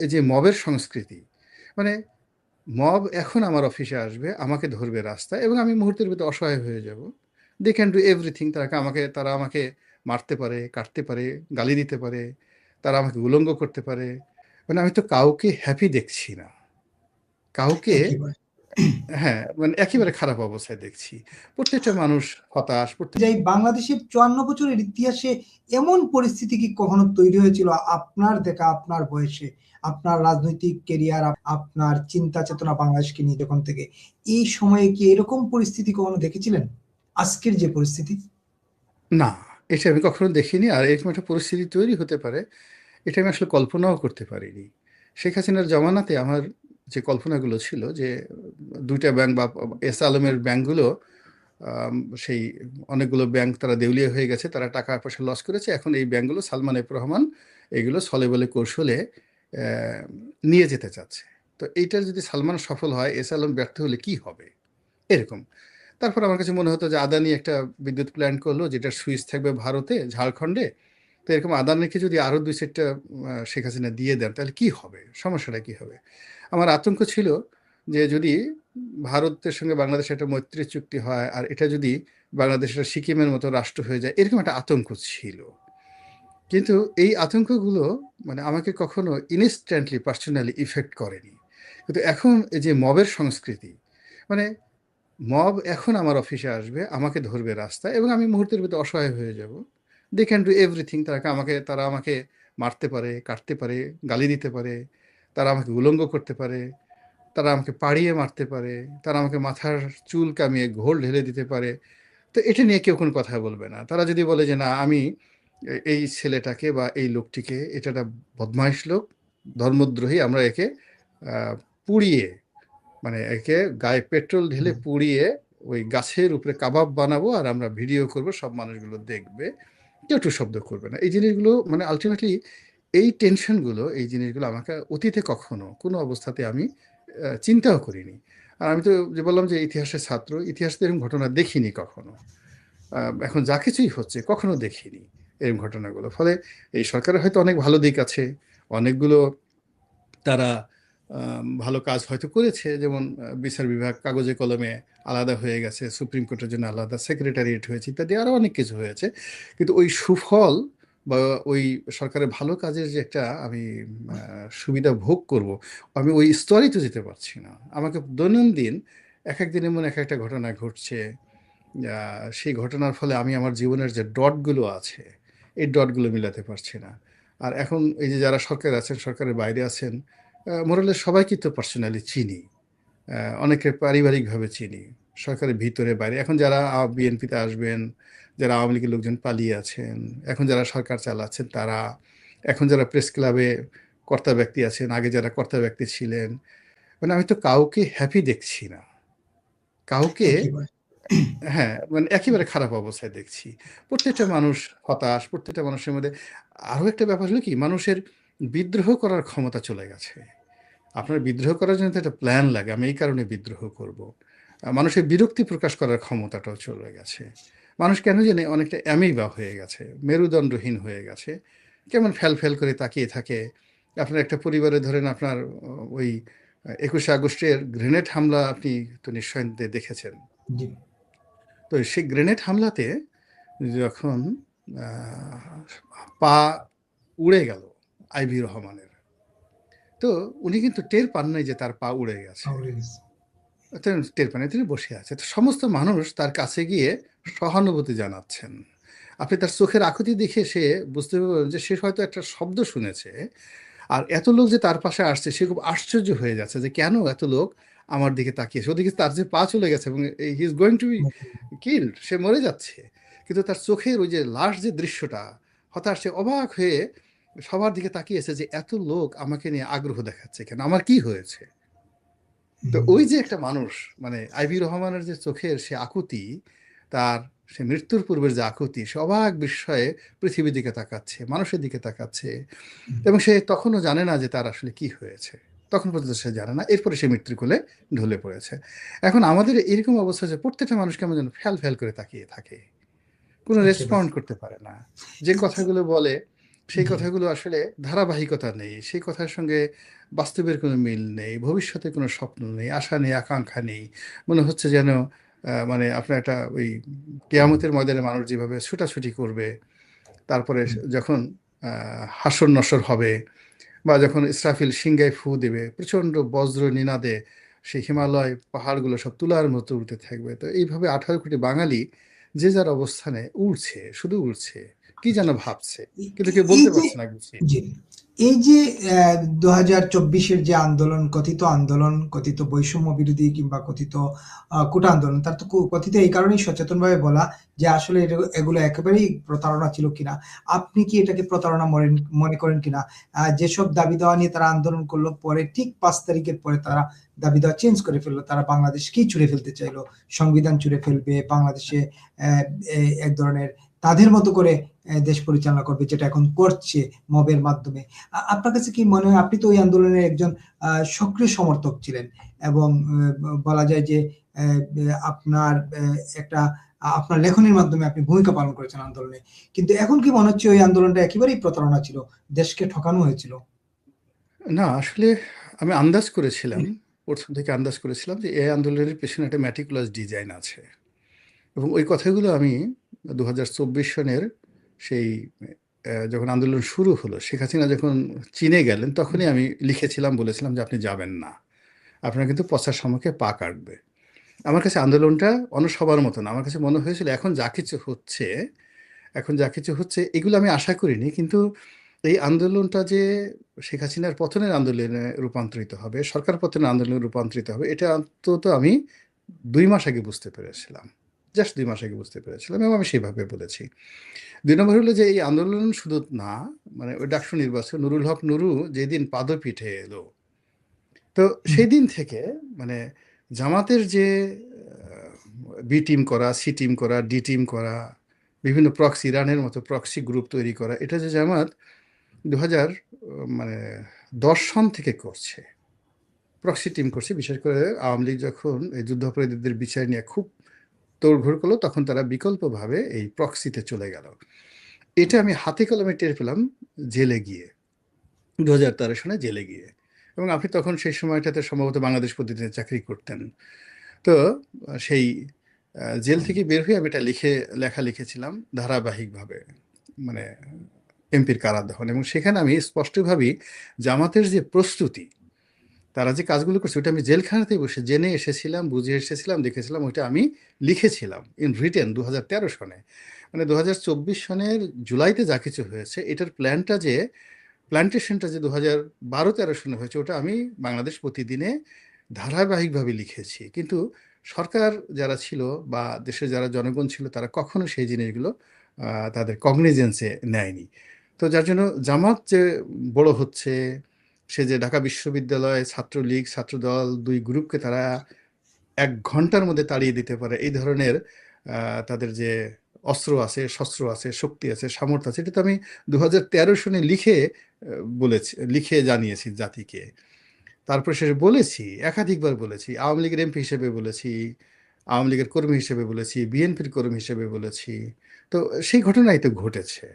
এই যে মবের সংস্কৃতি মানে মব এখন আমার অফিসে আসবে আমাকে ধরবে রাস্তায় এবং আমি মুহূর্তের ভিতরে অসহায় হয়ে যাব। দে ক্যান ডু এভরিথিং তারা আমাকে তারা আমাকে মারতে পারে কাটতে পারে গালি দিতে পারে তারা আমাকে উলঙ্গ করতে পারে। মানে আমি তো কাউকে হ্যাপি দেখছি না। কাউকে হ্যাঁ মানে একেবারে খারাপ অবস্থায় দেখছি। প্রত্যেকটা মানুষ হতাশ যে বাংলাদেশের চুয়ান্ন বছরের ইতিহাসে এমন পরিস্থিতি কি কখনো তৈরি হয়েছিল আপনার দেখা আপনার বয়সে? আপনার রাজনৈতিক কেরিয়ার আপনার চিন্তা চেতনা বাংলাদেশকে নিয়ে যখন থেকে, এই সময়ে কি এরকম পরিস্থিতি কখনো দেখেছিলেন? আজকের যে পরিস্থিতি? না, এটা আমি কখনো দেখিনি আর এরকম একটা পরিস্থিতি তৈরি হতে পারে, এটা আমি আসলে কল্পনাও করতে পারিনি। শেখ হাসিনার জমানাতে আমার যে কল্পনাগুলো ছিল যে দুইটা ব্যাংক বা এস আলমের ব্যাংকগুলো সেই অনেকগুলো ব্যাংক তারা দেউলিয়া হয়ে গেছে, তারা টাকা পয়সা লস করেছে, এখন এই ব্যাংকগুলো সালমান রহমান, এগুলো সলে বলে কৌশলে নিয়ে যেতে চাচ্ছে। তো এইটা যদি সালমান সফল হয়, এস আলম ব্যর্থ হলে কি হবে? এরকম। তারপর আমার কাছে মনে হতো যে আদানি একটা বিদ্যুৎ প্ল্যান্ট করল, যেটা সুইচ থাকবে ভারতে, ঝাড়খণ্ডে। তো এরকম আদানিকে যদি আরও দুই সেটটা শেখ হাসিনা দিয়ে দেন, তাহলে কি হবে? সমস্যাটা কি হবে? আমার আতঙ্ক ছিল যে যদি ভারতের সঙ্গে বাংলাদেশের একটা মৈত্রী চুক্তি হয়, আর এটা যদি বাংলাদেশের সিকিমের মতো রাষ্ট্র হয়ে যায়, এরকম একটা আতঙ্ক ছিল। কিন্তু এই আতঙ্কগুলো মানে আমাকে কখনো ইনস্ট্যান্টলি পার্সোনালি ইফেক্ট করেনি। কিন্তু এখন এই যে মবের সংস্কৃতি মানে মব এখন আমার অফিসে আসবে, আমাকে ধরবে রাস্তা এবং আমি মুহূর্তের ভিতরে অসহায় হয়ে যাব। দে ক্যান ডু এভরিথিং তারা আমাকে তারা আমাকে মারতে পারে, কাটতে পারে, গালি দিতে পারে, তারা আমাকে উলঙ্গ করতে পারে, তারা আমাকে পাড়িয়ে মারতে পারে, তারা আমাকে মাথার চুল কামিয়ে ঘোল ঢেলে দিতে পারে। তো এটা নিয়ে কেউ কোনো কথা বলবে না। তারা যদি বলে যে, না, আমি এই ছেলেটাকে বা এই লোকটিকে এটা একটা বদমাইশ লোক ধর্মদ্রোহী আমরা একে পুড়িয়ে মানে একে গায়ে পেট্রোল ঢেলে পুড়িয়ে ওই গাছের উপরে কাবাব বানাবো আর আমরা ভিডিও করব সব মানুষগুলো দেখবে। কেউ একটু শব্দ করবে না। এই জিনিসগুলো মানে আলটিমেটলি এই টেনশনগুলো এই জিনিসগুলো আমাকে অতীতে কখনো কোনো অবস্থাতে আমি চিন্তাও করিনি। আর আমি তো যে বললাম যে ইতিহাসের ছাত্র ইতিহাসে এরকম ঘটনা দেখিনি কখনো। এখন যা কিছুই হচ্ছে কখনো দেখিনি। এরকম ঘটনাগুলো। ফলে এই সরকারের হয়তো অনেক ভালো দিক আছে, অনেকগুলো তারা ভালো কাজ হয়তো করেছে, যেমন বিচার বিভাগ কাগজে কলমে আলাদা হয়ে গেছে, সুপ্রিম কোর্টের জন্য আলাদা সেক্রেটারিয়েট হয়েছে ইত্যাদি আরও অনেক কিছু হয়েছে। কিন্তু ওই সুফল বা ওই সরকারের ভালো কাজের যে একটা আমি সুবিধা ভোগ করব, আমি ওই স্তরে তো যেতে পারছি না। আমাকে দৈনন্দিন এক এক দিন এমন এক একটা ঘটনা ঘটছে সেই ঘটনার ফলে আমি আমার জীবনের যে ডটগুলো আছে এই ডটগুলো মিলাতে পারছি না। আর এখন এই যে যারা সরকার আছেন, সরকারের বাইরে আছেন মোরালের সবাইকে তো পার্সোনালি চিনি। অনেকে পারিবারিকভাবে চিনি, সরকারের ভিতরে বাইরে। এখন যারা বিএনপিতে আসবেন, যারা আওয়ামী লীগের লোকজন পালিয়ে আছেন, এখন যারা সরকার চালাচ্ছেন তারা, এখন যারা প্রেস ক্লাবে কর্তা ব্যক্তি আছেন, আগে যারা কর্তা ব্যক্তি ছিলেন মানে আমি তো কাউকে হ্যাপি দেখছি না। কাউকে হ্যাঁ মানে একেবারে খারাপ অবস্থায় দেখছি। প্রত্যেকটা মানুষ হতাশ, প্রত্যেকটা মানুষের মধ্যে আরও একটা ব্যাপার হলো কি, মানুষের বিদ্রোহ করার ক্ষমতা চলে গেছে। আপনার বিদ্রোহ করার জন্য একটা প্ল্যান লাগে, আমি এই কারণে বিদ্রোহ করব। মানুষের বিরক্তি প্রকাশ করার ক্ষমতাটাও চলে গেছে। মানুষ কেন জানে অনেকটা অ্যামিবা হয়ে গেছে, মেরুদণ্ডহীন হয়ে গেছে। কেমন ফেল ফেল করে তাকিয়ে থাকে। আপনার একটা পরিবারে ধরেন আপনার, ওই একুশে আগস্টের গ্রেনেড হামলা আপনি তো নিশ্চয় দেখেছেন। তো সেই গ্রেনেড হামলাতে যখন পা উড়ে গেল আইভি রহমানের তো উনি কিন্তু টের পান নাই যে তার পা উড়ে গেছে। টের পানে তিনি বসে আছে। তো সমস্ত মানুষ তার কাছে গিয়ে সহানুভূতি জানাচ্ছেন। আপনি তার চোখের আকুতি দেখে সে বুঝতে পারবেন যে সে হয়তো একটা শব্দ শুনেছে আর এত লোক যে তার পাশে আসছে সে খুব আশ্চর্য হয়ে যাচ্ছে যে কেন এত লোক আমার দিকে তাকিয়েছে ওদিকে তার যে পা চলে গেছে এবং he is going to be killed সে মরে যাচ্ছে। কিন্তু তার চোখের ওই যে লাশ যে দৃশ্যটা হতাশ সে অবাক হয়ে সবার দিকে তাকিয়েছে যে এত লোক আমাকে নিয়ে আগ্রহ দেখাচ্ছে কেন? আমার কি হয়েছে? তো ওই যে একটা মানুষ মানে আইবি রহমানের যে চোখের সে আকুতি তার সে মৃত্যুর পূর্বের যে আকুতি সে অবাক বিস্ময়ে পৃথিবীর দিকে তাকাচ্ছে মানুষের দিকে তাকাচ্ছে এবং সে তখনও জানে না যে তার আসলে কি হয়েছে। তখন পর্যন্ত সে জানে না এরপরে সে মৃত্যুর কোলে ঢলে পড়েছে এখন আমাদের এরকম অবস্থা যে প্রত্যেকটা মানুষ কেমন যেন ফ্যাল ফ্যাল করে তাকিয়ে থাকে কোনো রেসপন্ড করতে পারে না যে কথাগুলো বলে সেই কথাগুলো আসলে ধারাবাহিকতা নেই। সেই কথার সঙ্গে বাস্তবের কোনো মিল নেই। ভবিষ্যতের কোনো স্বপ্ন নেই, আশা নেই, আকাঙ্ক্ষা নেই। মনে হচ্ছে যেন মানে আপনার একটা ওই কেয়ামতের ময়দানে মানুষ যেভাবে ছুটাছুটি করবে, তারপরে। যখন আ হাসর-নশর হবে বা যখন ইসরাফিল সিংগায় ফু দেবে, প্রচণ্ড বজ্র নিনাদে সেই হিমালয় পাহাড়গুলো সব তুলার মতো উঠতে থাকবে। তো এইভাবে ১৮ কোটি বাঙালি যে যার অবস্থানে উড়ছে, শুধু উড়ছে। কি যেন ভাবছে। কিন্তু কেউ বলতে পারছে না। এই যে অ্যা ২০২৪ এর যে আন্দোলন, কথিত আন্দোলন, কথিত বৈষম্য বিরোধী কিংবা কথিত কোটা আন্দোলন, তার তো কথিত এই কারণেই সচেতনভাবে বলা যে আসলে এগুলো একেবারেই প্রতারণা ছিল কিনা। আপনি কি এটাকে প্রতারণা মনে করেন কিনা? যেসব দাবি-দাওয়া নিয়ে তারা আন্দোলন করল পরে ঠিক পাঁচ তারিখের পরে তারা দাবি-দাওয়া চেঞ্জ করে ফেলল তারা বাংলাদেশকেই ছুঁড়ে ফেলতে চাইলো সংবিধান ছুঁড়ে ফেলবে, বাংলাদেশে এক ধরনের তাদের মতো করে দেশ পরিচালনা করবে যেটা এখন করছে মবের মাধ্যমে। আপনার কাছে কি মনে হয় আপনি তো ওই আন্দোলনের একজন সক্রিয় সমর্থক ছিলেন এবং বলা যায় যে আপনার একটা আপনার লেখনের মাধ্যমে আপনি ভূমিকা পালন করেছেন আন্দোলনে। কিন্তু এখন কি মনে হচ্ছে ওই আন্দোলনটা একেবারেই প্রতারণা ছিল? দেশকে ঠকানো হয়েছিল? না আসলে আমি আন্দাজ করেছিলাম, ১ম থেকে আন্দাজ করেছিলাম যে এই আন্দোলনের পেছনে একটা meticulous ডিজাইন আছে। এবং ওই কথাগুলো আমি ২০২৪ সনের সেই যখন আন্দোলন শুরু হলো, শেখ হাসিনা যখন চীনে গেলেন তখনই আমি লিখেছিলাম, বলেছিলাম যে, "আপনি যাবেন না। আপনার কিন্তু পচার সম্মুখে পা কাটবে।" আমার কাছে আন্দোলনটা অন্য সবার মতো না। আমার কাছে মনে হয়েছিল এখন যা কিছু হচ্ছে, এখন যা কিছু হচ্ছে এগুলো আমি আশা করিনি। কিন্তু এই আন্দোলনটা যে শেখ হাসিনার পতনের আন্দোলনে রূপান্তরিত হবে, সরকার পতনের আন্দোলনে রূপান্তরিত হবে এটা অন্তত আমি দুই মাস আগে বুঝতে পেরেছিলাম। জাস্ট ২ মাস আগে বুঝতে পেরেছিলাম এবং আমি সেভাবে বলেছি। ২ নম্বর হলো যে এই আন্দোলন শুধু না, মানে ওই ডাকসু নির্বাচন নুরুল হক নুরু যেদিন পাদপীঠে এলো, তো সেই দিন থেকে মানে জামাতের যে বি টিম করা, সি টিম করা, ডি টিম করা, বিভিন্ন প্রক্সি ইরানের মতো প্রক্সি গ্রুপ তৈরি করা, এটা যে জামাত দু হাজার মানে ১০ সন থেকে করছে। প্রক্সি টিম করছে। বিশেষ করে আওয়ামী লীগ যখন এই যুদ্ধাপরাধীদের বিচার নিয়ে খুব তোড়ঘোড় করল তখন তারা বিকল্পভাবে এই প্রক্সিতে চলে গেল। এটা আমি হাতে কলমে টের পেলাম জেলে গিয়ে। ২০১৩ সনে জেলে গিয়ে। এবং আপনি তখন সেই সময়টাতে সম্ভবত বাংলাদেশ প্রতিদিনে চাকরি করতেন। তো সেই জেল থেকে বের হয়ে আমি এটা লিখে লেখা লিখেছিলাম ধারাবাহিকভাবে। মানে এমপির কারাদহন এবং সেখানে আমি স্পষ্টভাবেই জামাতের যে প্রস্তুতি, তারা যে কাজগুলো করছে ওটা আমি জেলখানাতেই বসে জেনে এসেছিলাম, বুঝে এসেছিলাম, দেখেছিলাম ওইটা আমি লিখেছিলাম ইন রিটেন ২০১৩ সনে। মানে ২০২৪ সনের জুলাইতে যা কিছু হয়েছে এটার প্ল্যানটা যে প্ল্যান্টেশনটা যে ২০১২-১৩ সনে হয়েছে ওটা আমি বাংলাদেশ প্রতিদিনে ধারাবাহিকভাবে লিখেছি। কিন্তু সরকার যারা ছিল বা দেশের যারা জনগণ ছিল তারা কখনো সেই জিনিসগুলো তাদের কগনিজেন্সে নেয়নি। তো যার জন্য জামাত যে বড় হচ্ছে, সে যে ঢাকা বিশ্ববিদ্যালয়, ছাত্রলীগ, ছাত্রদল দুই গ্রুপকে তারা এক ঘণ্টার মধ্যে তাড়িয়ে দিতে পারে এই ধরনের তাদের যে অস্ত্র আছে, শস্ত্র আছে, শক্তি আছে, সামর্থ্য আছে এটা তো আমি ২০১৩ সনে লিখে বলেছি লিখে জানিয়েছি জাতিকে। তারপরে সে বলেছি, একাধিকবার বলেছি। আওয়ামী লীগের এমপি হিসেবে বলেছি, আওয়ামী লীগের কর্মী হিসেবে বলেছি, বিএনপির কর্মী হিসেবে বলেছি। তো সেই ঘটনাই তো ঘটেছে।